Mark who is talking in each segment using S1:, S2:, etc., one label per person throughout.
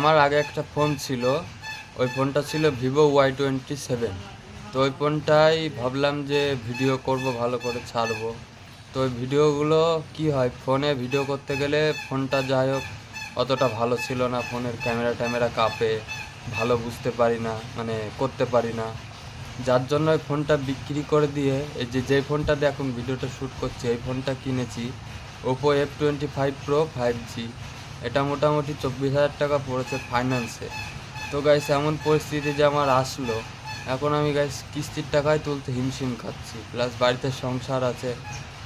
S1: আমার আগে একটা ফোন ছিল। ওই ফোনটা ছিল ভিভো ওয়াই টোয়েন্টি সেভেন। তো ওই ফোনটাই ভাবলাম যে ভিডিও করব, ভালো করে ছাড়বো। তো ওই ভিডিওগুলো কি হয়, ফোনে ভিডিও করতে গেলে ফোনটা যাই হোক, অতটা ভালো ছিল না। ফোনের ক্যামেরা ট্যামেরা কাঁপে, ভালো বুঝতে পারি না মানে করতে পারি না। যার জন্য ওই ফোনটা বিক্রি করে দিয়ে, এই যে যেই ফোনটা দিয়ে এখন ভিডিওটা শ্যুট করছি, এই ফোনটা কিনেছি Oppo F twenty five pro five G এটা মোটামুটি চব্বিশ হাজার টাকা পড়েছে ফাইন্যান্সে তো গাইস এমন পরিস্থিতি যে আমার আসলো। এখন আমি গাইস কিস্তির টাকায় তুলতে হিমশিম খাচ্ছি। প্লাস বাড়িতে সংসার আছে,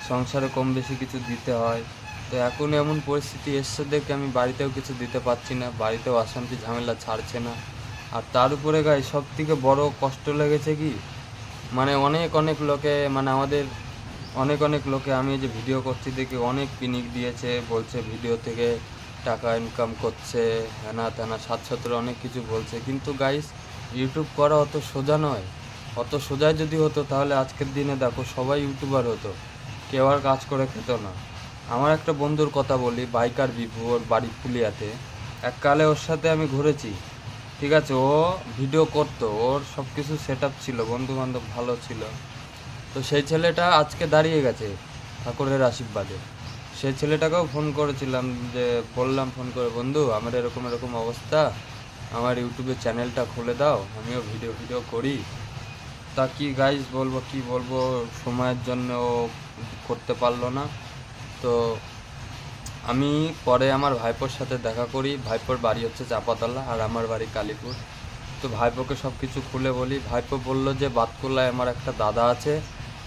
S1: সংসারে কম বেশি কিছু দিতে হয়। তো এখন এমন পরিস্থিতি এসছে দেখে আমি বাড়িতেও কিছু দিতে পারছি না, বাড়িতেও অশান্তি ঝামেলা ছাড়ছে না। আর তার উপরে গাই সব থেকে বড় কষ্ট লেগেছে কি? মানে অনেক অনেক লোকে মানে আমাদের অনেক অনেক লোকে আমি যে ভিডিও করছি দেখি অনেক পিনিক দিয়েছে, বলছে ভিডিও থেকে টাকা ইনকাম করছে হ্যানা ত্যানা সাত সতেরো অনেক কিছু বলছে। কিন্তু গাইস ইউটিউব করা অত সোজা নয়। অত সোজাই যদি হতো, তাহলে আজকের দিনে দেখো সবাই ইউটিউবার হতো। কেউ আর কাজ করে খেত না। আমার একটা বন্ধুর কথা বলি, বাইকার বিভু, ওর বাড়ি ফুলিয়াতে এককালে ওর সাথে আমি ঘুরেছি। ঠিক আছে, ও ভিডিও করতো, ওর সব কিছু সেট ছিল বন্ধু বান্ধব ভালো ছিল। তো সেই ছেলেটা আজকে দাঁড়িয়ে গেছে ঠাকুরের আশীর্বাদে। সেই ছেলেটাকেও ফোন করেছিলাম যে, বললাম ফোন করে, বন্ধু, আমার এরকম এরকম অবস্থা। আমার ইউটিউবে চ্যানেলটা খুলে দাও, আমিও ভিডিও ভিডিও করি। তা কি গাইজ বলব, কি বলব, সময়ের জন্য করতে পারল না। তো আমি পরে আমার ভাইপোর সাথে দেখা করি। ভাইপোর বাড়ি হচ্ছে চাপাতলা আর আমার বাড়ি কালীপুর। তো ভাইপোকে সব কিছু খুলে বলি। ভাইপো বলল যে বাতকুল্লায় আমার একটা দাদা আছে।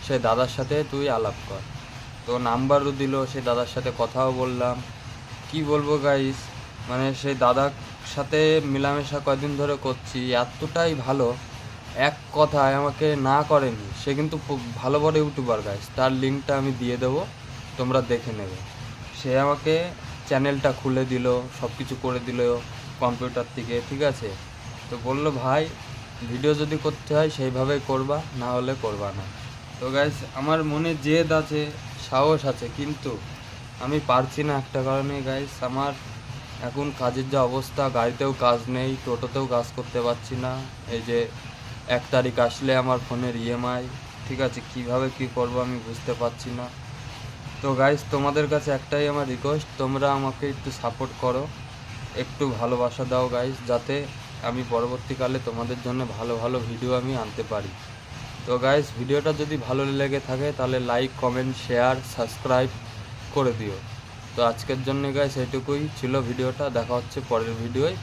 S1: সেই দাদার সাথে তুই আলাপ কর। তো নাম্বারও দিল, সেই দাদার সাথে কথাও বললাম। কি বলব গাইস মানে সেই দাদার সাথে মেলামেশা কয়দিন ধরে করছি, এতটাই ভালো। এক কথায় আমাকে না করেনি, সে কিন্তু ভালো বড় ইউটিউবার গাইস তার লিঙ্কটা আমি দিয়ে দেবো, তোমরা দেখে নেবে। সে আমাকে চ্যানেলটা খুলে দিল সব কিছু করে দিল কম্পিউটার থেকে, ঠিক আছে? তো বলল, ভাই ভিডিও যদি করতে হয়, সেইভাবেই করবা, না হলে করবা না। তো গাইস আমার মনে জেদ আছে, সাহস আছে, কিন্তু আমি পারছি না একটা কারণে গাইস আমার এখন কাজের যা অবস্থা, গাড়িতেও কাজ নেই, টোটোতেও কাজ করতে পারছি না। এই যে এক তারিখ আসলে আমার ফোনের ইএমআই ঠিক আছে, কীভাবে কি করব আমি বুঝতে পারছি না। তো গাইস তোমাদের কাছে একটাই আমার রিকোয়েস্ট তোমরা আমাকে একটু সাপোর্ট করো, একটু ভালোবাসা দাও গাইস যাতে আমি পরবর্তীকালে তোমাদের জন্য ভালো ভালো ভিডিও আমি আনতে পারি। তো গাইস ভিডিওটা যদি ভালো লেগে থাকে, তাহলে লাইক কমেন্ট শেয়ার সাবস্ক্রাইব করে দিও। তো আজকের জন্য গাইস এটুকুই ছিল ভিডিওটা। দেখা হচ্ছে পরের ভিডিওয়।